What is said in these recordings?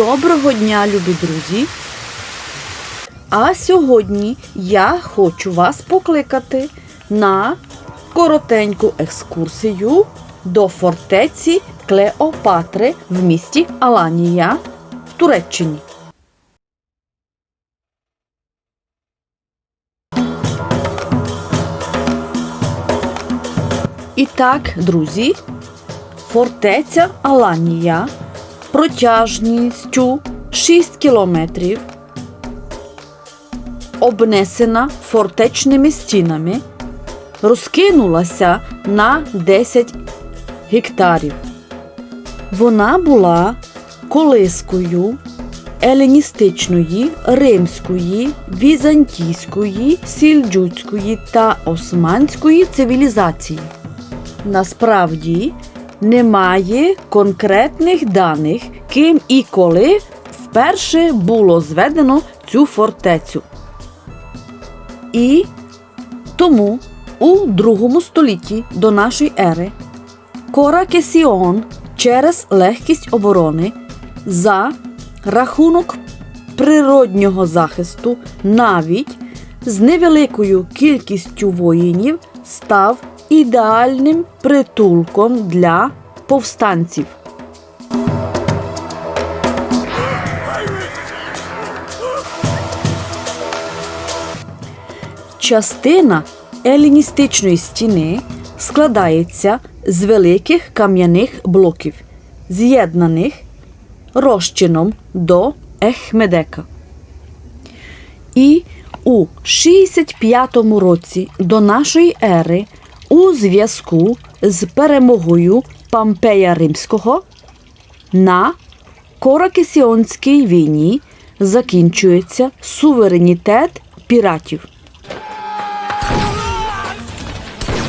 Доброго дня, любі друзі! А сьогодні я хочу вас покликати на коротеньку екскурсію до фортеці Клеопатри в місті Аланія в Туреччині. І так, друзі, фортеця Аланія протяжністю 6 кілометрів, обнесена фортечними стінами, розкинулася на 10 гектарів. Вона була колискою еленістичної, римської, візантійської, сільджуцької та османської цивілізації. Насправді немає конкретних даних, ким і коли вперше було зведено цю фортецю. І тому у другому столітті до нашої ери Кора Кесіон через легкість оборони за рахунок природнього захисту навіть з невеликою кількістю воїнів став ідеальним притулком для повстанців. Частина еліністичної стіни складається з великих кам'яних блоків, з'єднаних розчином до Ехмедека. І у 65 році до нашої ери у зв'язку з перемогою Пампея Римського на Коракесіонській війні закінчується суверенітет піратів.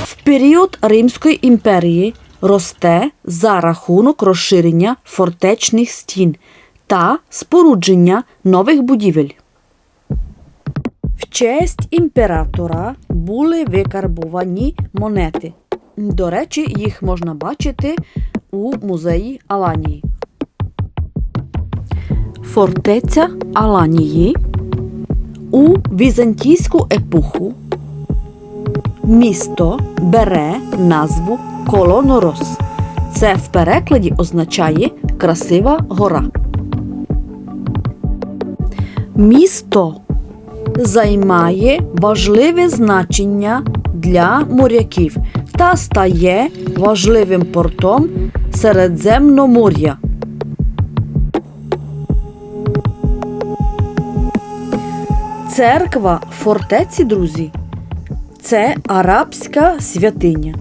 В період Римської імперії росте за рахунок розширення фортечних стін та спорудження нових будівель. Честь імператора були викарбовані монети. До речі, їх можна бачити у музеї Аланії. Фортеця Аланії у візантійську епоху місто бере назву Колонорос. Це в перекладі означає красива гора. Місто займає важливе значення для моряків та стає важливим портом Середземномор'я. Церква фортеці, друзі, це арабська святиня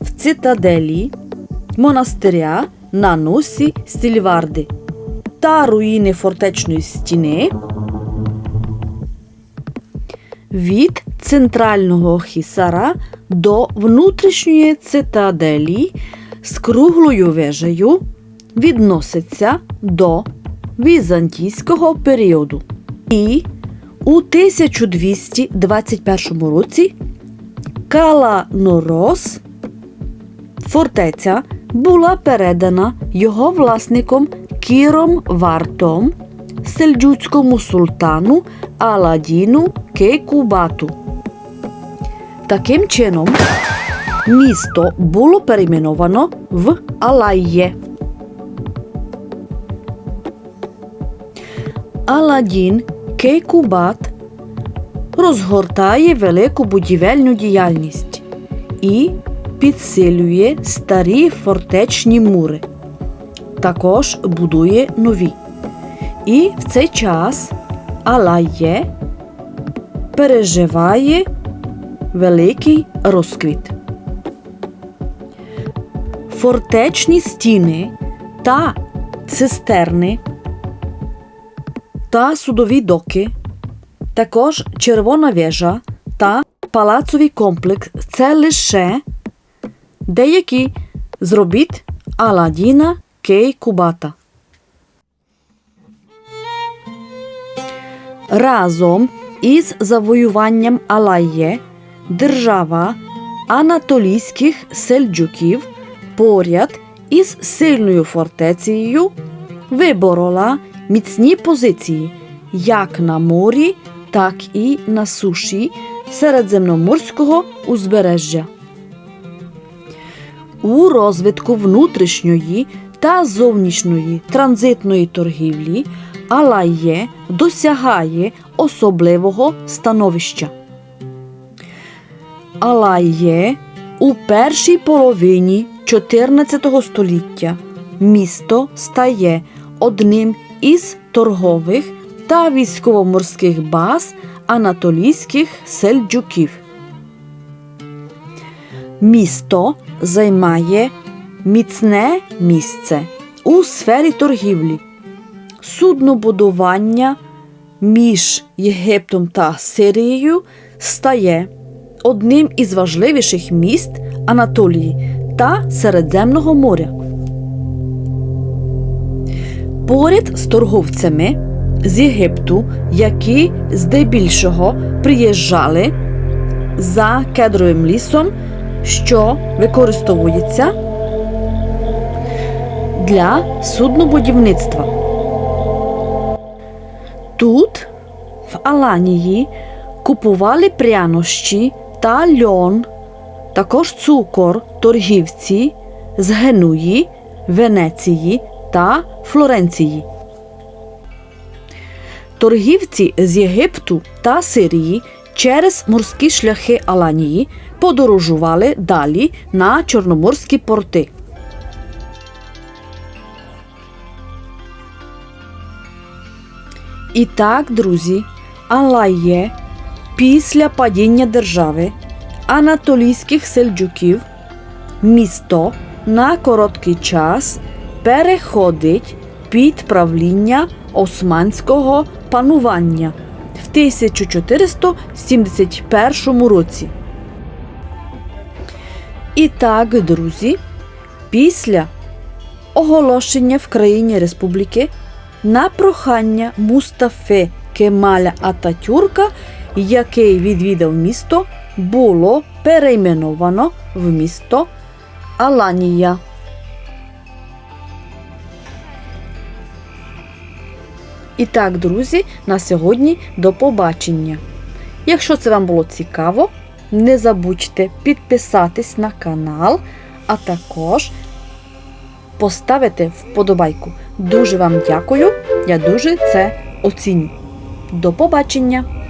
в цитаделі монастиря на носі Стільварди та руїни фортечної стіни від центрального хісара до внутрішньої цитаделі з круглою вежею відноситься до візантійського періоду. І у 1221 році Каланорос фортеця була передана його власником Кіром Вартом сельджуцькому султану Аладіну Кейкубату. Таким чином, місто було перейменовано в Алайє. Аладдін Кейкубат розгортає велику будівельну діяльність і підсилює старі фортечні мури. Також будує нові. І в цей час Алайє переживає великий розквіт. Фортечні стіни та цистерни та судові доки, також червона вежа та палацовий комплекс це лише деякі з робіт Аладдіна Кейкубата. Разом із завоюванням Алайє держава анатолійських сельджуків поряд із сильною фортецею виборола міцні позиції як на морі, так і на суші середземноморського узбережжя. У розвитку внутрішньої та зовнішньої транзитної торгівлі Алає досягає особливого становища. Алає у першій половині 14 століття місто стає одним із торгових та військово-морських баз анатолійських сельджуків. Місто займає міцне місце у сфері торгівлі, суднобудування між Єгиптом та Сирією стає одним із важливіших міст Анатолії та Середземного моря. Поряд з торговцями з Єгипту, які здебільшого приїжджали за кедровим лісом, що використовується для суднобудівництва. Тут, в Аланії, купували прянощі та льон, також цукор торгівці з Генуї, Венеції та Флоренції. Торгівці з Єгипту та Сирії через морські шляхи Аланії подорожували далі на чорноморські порти. І так, друзі, Алає після падіння держави анатолійських сельджуків місто на короткий час переходить під правління османського панування в 1471 році. І так, друзі, після оголошення в країні республіки на прохання Мустафи Кемаля Ататюрка, який відвідав місто, було перейменовано в місто Аланія. І так, друзі, на сьогодні до побачення. Якщо це вам було цікаво, не забудьте підписатись на канал, а також поставити вподобайку. Дуже вам дякую, я дуже це оціню. До побачення!